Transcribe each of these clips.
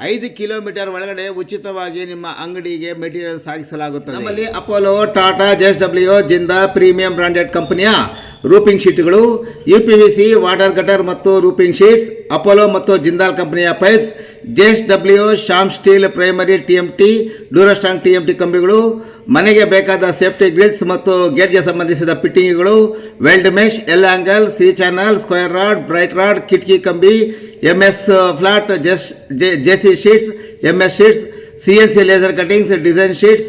ಐದು ಕಿಲೋಮೀಟರ್ ಒಳಗಡೆ ಉಚಿತವಾಗಿ ನಿಮ್ಮ ಅಂಗಡಿಗೆ ಮೆಟೀರಿಯಲ್ ಸಾಗಿಸಲಾಗುತ್ತದೆ. ನಮ್ಮಲ್ಲಿ Apollo, Tata JS W, Jindal premium branded ಕಂಪನಿಯ roofing ಶೀಟ್ಗಳು U P V C water gutter ಮತ್ತು ರೂಪಿಂಗ್ ಶೀಟ್ಸ್ ಅಪೋಲೋ ಮತ್ತು ಜಿಂದಾಲ್ ಕಂಪನಿಯ pipes JSW Shyam steel primary T M T Durastrong T M T ಕಂಬಿಗಳು, ಮನೆಗೆ ಬೇಕಾದ ಸೇಫ್ಟಿ ಗ್ರಿಲ್ಸ್ ಮತ್ತು ಗೇಟ್ಗೆ ಸಂಬಂಧಿಸಿದ ಫಿಟ್ಟಿಂಗ್ಗಳು, weld mesh, L angle C channel, square rod, bright rod, ಕಿಟಕಿ ಕಂಬಿ M S flat, chess G C sheets M S sheets, C N C laser cuttings design sheets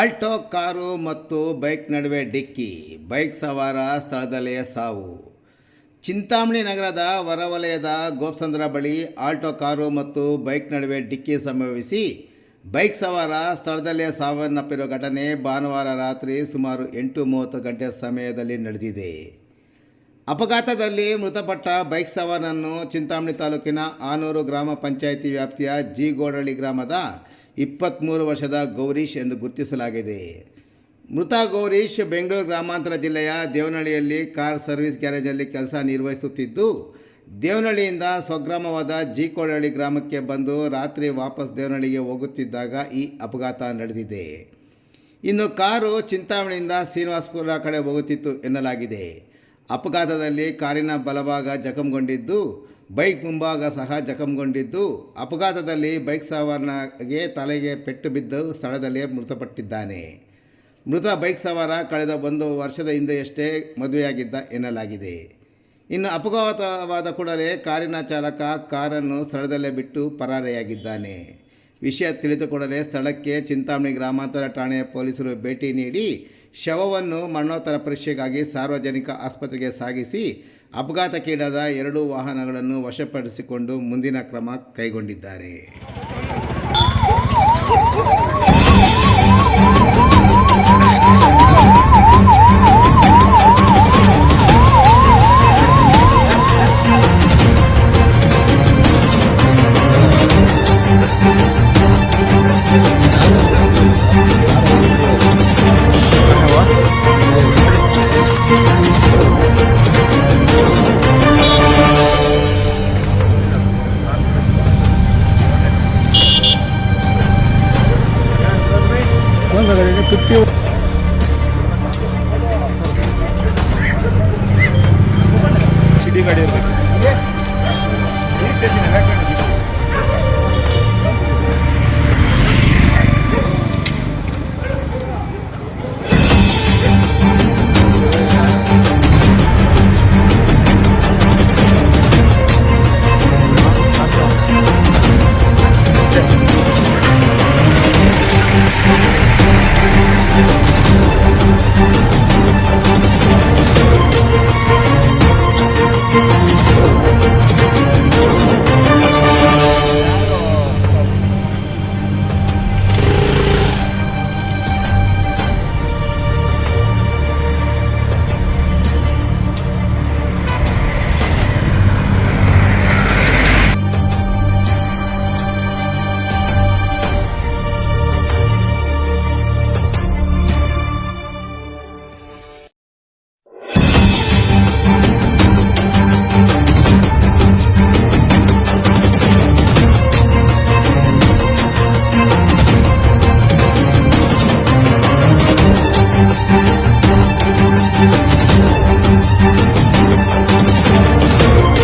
Alto car ಮತ್ತು bike ನಡುವೆ ಡಿಕ್ಕಿ, bike ಸವಾರ ಸ್ಥಳದಲ್ಲೇ ಸಾವು. ಚಿಂತಾಮಣಿ ನಗರದ ಹೊರವಲಯದ ಗೋಪ್ಸಂದ್ರ ಬಳಿ ಆಲ್ಟೋ ಕಾರು ಮತ್ತು ಬೈಕ್ ನಡುವೆ ಡಿಕ್ಕಿ ಸಂಭವಿಸಿ ಬೈಕ್ ಸವಾರ ಸ್ಥಳದಲ್ಲೇ ಸಾವನ್ನಪ್ಪಿರುವ ಘಟನೆ ಭಾನುವಾರ ರಾತ್ರಿ ಸುಮಾರು ಎಂಟು ಮೂವತ್ತು ಗಂಟೆ ಸಮಯದಲ್ಲಿ ನಡೆದಿದೆ. ಅಪಘಾತದಲ್ಲಿ ಮೃತಪಟ್ಟ ಬೈಕ್ ಸವಾರನನ್ನು ಚಿಂತಾಮಣಿ ತಾಲೂಕಿನ ಆನೂರು ಗ್ರಾಮ ಪಂಚಾಯಿತಿ ವ್ಯಾಪ್ತಿಯ ಜಿಗೋಡಳ್ಳಿ ಗ್ರಾಮದ ಇಪ್ಪತ್ತ್ಮೂರು ವರ್ಷದ ಗೌರೀಶ್ ಎಂದು ಗುರುತಿಸಲಾಗಿದೆ. ಮೃತ ಗೌರೀಶ್ ಬೆಂಗಳೂರು ಗ್ರಾಮಾಂತರ ಜಿಲ್ಲೆಯ ದೇವನಹಳ್ಳಿಯಲ್ಲಿ ಕಾರ್ ಸರ್ವಿಸ್ ಗ್ಯಾರೇಜಲ್ಲಿ ಕೆಲಸ ನಿರ್ವಹಿಸುತ್ತಿದ್ದು, ದೇವನಹಳ್ಳಿಯಿಂದ ಸ್ವಗ್ರಾಮವಾದ ಜಿಕೋಡಹಳ್ಳಿ ಗ್ರಾಮಕ್ಕೆ ಬಂದು ರಾತ್ರಿ ವಾಪಸ್ ದೇವನಹಳ್ಳಿಗೆ ಹೋಗುತ್ತಿದ್ದಾಗ ಈ ಅಪಘಾತ ನಡೆದಿದೆ. ಇನ್ನು ಕಾರು ಚಿಂತಾಮಣಿಯಿಂದ ಶ್ರೀನಿವಾಸಪುರ ಕಡೆ ಹೋಗುತ್ತಿತ್ತು ಎನ್ನಲಾಗಿದೆ. ಅಪಘಾತದಲ್ಲಿ ಕಾರಿನ ಬಲಭಾಗ ಜಖಂಗೊಂಡಿದ್ದು, ಬೈಕ್ ಮುಂಭಾಗ ಸಹ ಜಖಂಗೊಂಡಿದ್ದು. ಅಪಘಾತದಲ್ಲಿ ಬೈಕ್ ಸವಾರನಿಗೆ ತಲೆಗೆ ಪೆಟ್ಟು ಬಿದ್ದು ಸ್ಥಳದಲ್ಲೇ ಮೃತಪಟ್ಟಿದ್ದಾನೆ. ಮೃತ ಬೈಕ್ ಸವಾರ ಕಳೆದ ಒಂದು ವರ್ಷದ ಹಿಂದೆಯಷ್ಟೇ ಮದುವೆಯಾಗಿದ್ದ ಎನ್ನಲಾಗಿದೆ. ಇನ್ನು ಅಪಘಾತವಾದ ಕೂಡಲೇ ಕಾರಿನ ಚಾಲಕ ಕಾರನ್ನು ಸ್ಥಳದಲ್ಲೇ ಬಿಟ್ಟು ಪರಾರಿಯಾಗಿದ್ದಾನೆ. ವಿಷಯ ತಿಳಿದ ಕೂಡಲೇ ಸ್ಥಳಕ್ಕೆ ಚಿಂತಾಮಣಿ ಗ್ರಾಮಾಂತರ ಠಾಣೆಯ ಪೊಲೀಸರು ಭೇಟಿ ನೀಡಿ ಶವವನ್ನು ಮರಣೋತ್ತರ ಪರೀಕ್ಷೆಗಾಗಿ ಸಾರ್ವಜನಿಕ ಆಸ್ಪತ್ರೆಗೆ ಸಾಗಿಸಿ ಅಪಘಾತಕ್ಕೀಡಾದ ಎರಡು ವಾಹನಗಳನ್ನು ವಶಪಡಿಸಿಕೊಂಡು ಮುಂದಿನ ಕ್ರಮ ಕೈಗೊಂಡಿದ್ದಾರೆ. good feel.